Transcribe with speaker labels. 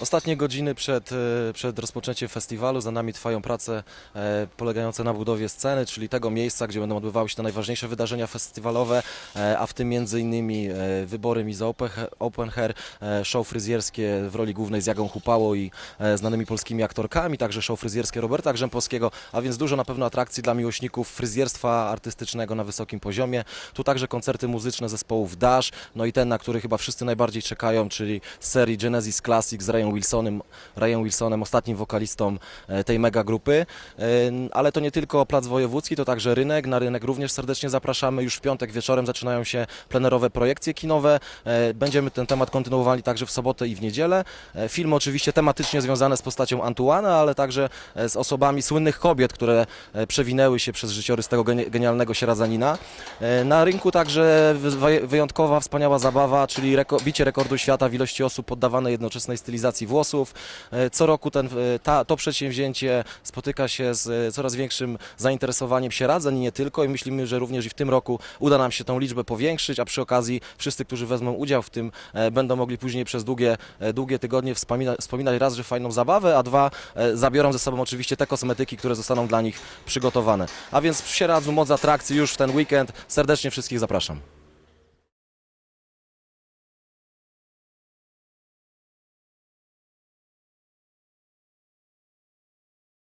Speaker 1: Ostatnie godziny przed, e, przed rozpoczęciem festiwalu za nami trwają prace e, polegające na budowie sceny, czyli tego miejsca, gdzie będą odbywały się te najważniejsze wydarzenia festiwalowe, e, a w tym e, wybory Miss Open, Hair, show fryzjerskie w roli głównej z Jagą Hupało i znanymi polskimi aktorkami, także show fryzjerskie Roberta Grzępowskiego, a więc dużo na pewno atrakcji dla miłośników fryzjerstwa artystycznego na wysokim poziomie. Tu także koncerty muzyczne zespołów Dash, no i ten, na który chyba wszyscy najbardziej czekają, czyli serii Genesis Classic z Wilsonem, Ryan Wilsonem, ostatnim wokalistą e, tej mega grupy. E, Ale to nie tylko Plac Wojewódzki, to także rynek. Na rynek również serdecznie zapraszamy. Już w piątek wieczorem zaczynają się plenerowe projekcje kinowe. E, Będziemy ten temat kontynuowali także w sobotę i w niedzielę. Filmy oczywiście tematycznie związane z postacią Antuana, ale także z osobami słynnych kobiet, które przewinęły się przez życiorys tego geni- genialnego sieradzanina. Na rynku także wy- wyjątkowa, wspaniała zabawa, czyli reko- bicie rekordu świata w ilości osób poddawanej jednoczesnej stylizacji włosów. E, Co roku ten, e, ta, to przedsięwzięcie spotyka się z e, coraz większym zainteresowaniem sieradzań i nie tylko i myślimy, że również i w tym roku uda nam się tą liczbę powiększyć, a przy okazji wszyscy, którzy wezmą udział w tym, będą mogli później przez długie, długie tygodnie wspomina, wspominać raz, że fajną zabawę, a dwa, zabiorą ze sobą oczywiście te kosmetyki, które zostaną dla nich przygotowane. A więc w Sieradzu moc atrakcji już w ten weekend. Serdecznie wszystkich zapraszam.